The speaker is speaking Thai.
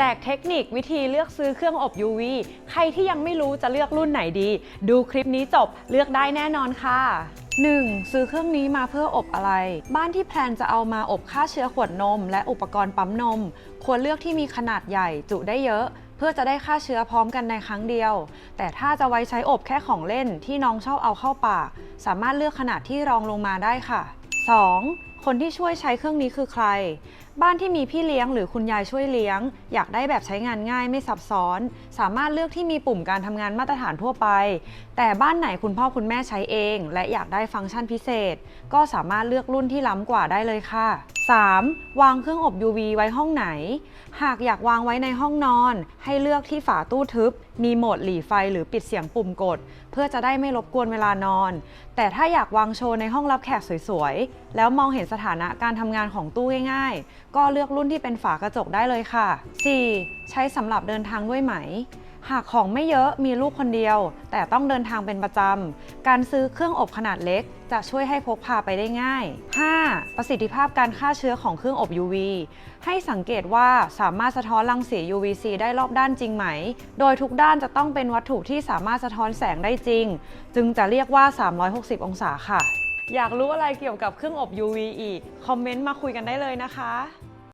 แจกเทคนิควิธีเลือกซื้อเครื่องอบ UV ใครที่ยังไม่รู้จะเลือกรุ่นไหนดี ดูคลิปนี้จบเลือกได้แน่นอนค่ะ 1. ซื้อเครื่องนี้มาเพื่ออบอะไร บ้านที่แพลนจะเอามาอบฆ่าเชื้อขวดนม และอุปกรณ์ปั๊มนม ควรเลือกที่มีขนาดใหญ่จุได้เยอะเพื่อจะได้ฆ่าเชื้อพร้อมกันในครั้งเดียว แต่ถ้าจะไว้ใช้อบแค่ของเล่นที่น้องชอบเอาเข้าปาก สามารถเลือกขนาดที่รองลงมาได้ค่ะ 2. คนที่ช่วยใช้เครื่องนี้คือใคร บ้านที่มีพี่เลี้ยงหรือคุณยายช่วยเลี้ยง อยากได้แบบใช้งานง่ายไม่ซับซ้อน สามารถเลือกที่มีปุ่มการทำงานมาตรฐานทั่วไป แต่บ้านไหนคุณพ่อคุณแม่ใช้เอง และอยากได้ฟังก์ชันพิเศษ ก็สามารถเลือกรุ่นที่ล้ำกว่าได้เลยค่ะ 3. วางเครื่องอบ UV ไว้ห้องไหน หากอยากวางไว้ในห้องนอน ให้เลือกที่ฝาตู้ทึบ มีโหมดหลีไฟหรือปิดเสียงปุ่มกด เพื่อจะได้ไม่รบกวนเวลานอน แต่ถ้าอยากวางโชว์ในห้องรับแขกสวยๆ แล้วมองเห็นสถานะการทำงานของตู้ง่ายๆ ก็เลือกรุ่นที่เป็นฝากระจกได้เลยค่ะ 4. ใช้สำหรับเดินทางด้วยไหม หากของไม่เยอะมีลูกคนเดียว แต่ต้องเดินทางเป็นประจำ การซื้อเครื่องอบขนาดเล็ก จะช่วยให้พกพาไปได้ง่าย 5. ประสิทธิภาพการฆ่าเชื้อของเครื่องอบ UV ให้สังเกตว่าสามารถสะท้อนรังสี UVC ได้รอบด้านจริงไหม โดยทุกด้านจะต้องเป็นวัตถุที่สามารถสะท้อนแสงได้จริง จึงจะเรียกว่า 360 องศาค่ะ อยากรู้อะไรเกี่ยวกับเครื่องอบ UV อีก คอมเมนต์มาคุยกันได้เลยนะคะ